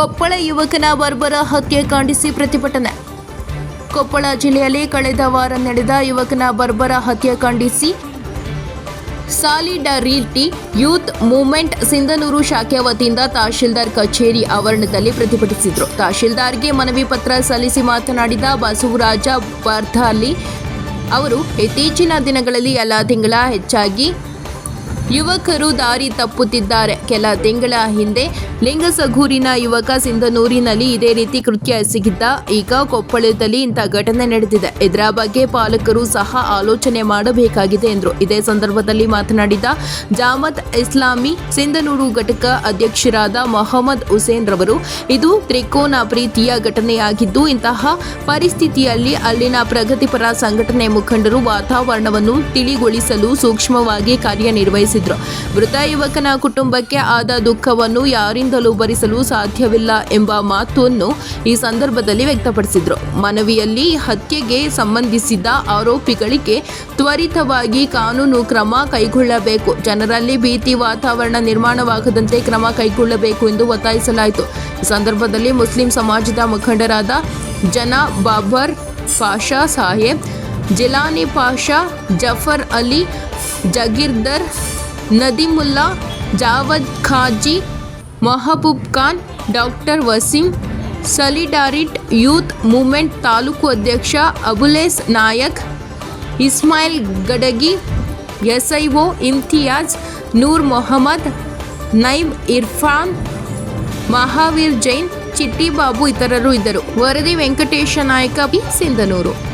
ಕೊಪ್ಪಳ ಯುವಕನ ಬರ್ಬರ ಹತ್ಯೆ ಖಂಡಿಸಿ ಪ್ರತಿಭಟನೆ. ಕೊಪ್ಪಳ ಜಿಲ್ಲೆಯಲ್ಲಿ ಕಳೆದ ವಾರ ನಡೆದ ಯುವಕನ ಬರ್ಬರ ಹತ್ಯೆ ಖಂಡಿಸಿ ಸಾಲಿಡರಿಟಿ ಯೂತ್ ಮೂವ್ಮೆಂಟ್ ಸಿಂಧನೂರು ಶಾಖೆ ವತಿಯಿಂದ ತಹಶೀಲ್ದಾರ್ ಕಚೇರಿ ಆವರಣದಲ್ಲಿ ಪ್ರತಿಭಟಿಸಿದರು. ತಹಶೀಲ್ದಾರ್ಗೆ ಮನವಿ ಪತ್ರ ಸಲ್ಲಿಸಿ ಮಾತನಾಡಿದ ಬಸವರಾಜ ಬರ್ಧಾಲಿ ಅವರು, ಇತ್ತೀಚಿನ ದಿನಗಳಲ್ಲಿ ಎಲ್ಲ ತಿಂಗಳ ಹೆಚ್ಚಾಗಿ ಯುವಕರು ದಾರಿ ತಪ್ಪುತ್ತಿದ್ದಾರೆ. ಕೆಲ ತಿಂಗಳ ಹಿಂದೆ ಲಿಂಗಸಗೂರಿನ ಯುವಕ ಸಿಂಧನೂರಿನಲ್ಲಿ ಇದೇ ರೀತಿ ಕೃತ್ಯ ಎಸಗಿದ್ದ. ಈಗ ಕೊಪ್ಪಳದಲ್ಲಿ ಇಂಥ ಘಟನೆ ನಡೆದಿದೆ. ಇದರ ಬಗ್ಗೆ ಪಾಲಕರು ಸಹ ಆಲೋಚನೆ ಮಾಡಬೇಕಾಗಿದೆ ಎಂದರು. ಇದೇ ಸಂದರ್ಭದಲ್ಲಿ ಮಾತನಾಡಿದ ಜಾಮತ್ ಇಸ್ಲಾಮಿ ಸಿಂಧನೂರು ಘಟಕ ಅಧ್ಯಕ್ಷರಾದ ಮೊಹಮ್ಮದ್ ಹುಸೇನ್ ರವರು, ಇದು ತ್ರಿಕೋನ ಪ್ರೀತಿಯ ಘಟನೆಯಾಗಿದ್ದು, ಇಂತಹ ಪರಿಸ್ಥಿತಿಯಲ್ಲಿ ಅಲ್ಲಿನ ಪ್ರಗತಿಪರ ಸಂಘಟನೆ ಮುಖಂಡರು ವಾತಾವರಣವನ್ನು ತಿಳಿಗೊಳಿಸಲು ಸೂಕ್ಷ್ಮವಾಗಿ ಕಾರ್ಯನಿರ್ವಹಿಸಿದ್ರು ಮೃತ ಯುವಕನ ಕುಟುಂಬಕ್ಕೆ ಆದ ದುಃಖವನ್ನು ಯಾರಿಂದಲೂ ಭರಿಸಲು ಸಾಧ್ಯವಿಲ್ಲ ಎಂಬ ಮಾತನ್ನು ಈ ಸಂದರ್ಭದಲ್ಲಿ ವ್ಯಕ್ತಪಡಿಸಿದ್ರು. ಮನವಿಯಲ್ಲಿ ಹತ್ಯೆಗೆ ಸಂಬಂಧಿಸಿದ ಆರೋಪಿಗಳಿಗೆ ತ್ವರಿತವಾಗಿ ಕಾನೂನು ಕ್ರಮ ಕೈಗೊಳ್ಳಬೇಕು. ಜನರಲ್ಲಿ ಭೀತಿ ವಾತಾವರಣ ನಿರ್ಮಾಣವಾಗದಂತೆ ಕ್ರಮ ಕೈಗೊಳ್ಳಬೇಕು ಎಂದು ಒತ್ತಾಯಿಸಲಾಯಿತು. ಸಂದರ್ಭದಲ್ಲಿ ಮುಸ್ಲಿಂ ಸಮಾಜದ ಮುಖಂಡರಾದ ಜನ Babar Pasha Saheb, Jilani Pasha, Jafar Ali, Jagirdar Nadeemulla Javad Khazi, Mehboob Khan, doctor Waseem, solidarity youth movement taluk ಅಧ್ಯಕ್ಷ ಅಬುಲೇಸ್ ನಾಯಕ್, ಇಸ್ಮಾಯಿಲ್ ಗಡಗಿ, ಎಸ್ಐಒ ಇಮ್ತಿಯಾಜ್, ನೂರ್ ಮೊಹಮ್ಮದ್, ನೈಬ್ ಇರ್ಫಾನ್, ಮಹಾವೀರ್ ಜೈನ್, ಚಿಟ್ಟಿಬಾಬು ಇತರರು ಇದ್ದರು. ವರದಿ ವೆಂಕಟೇಶ ನಾಯಕ ಬಿ ಸಿಂಧನೂರು.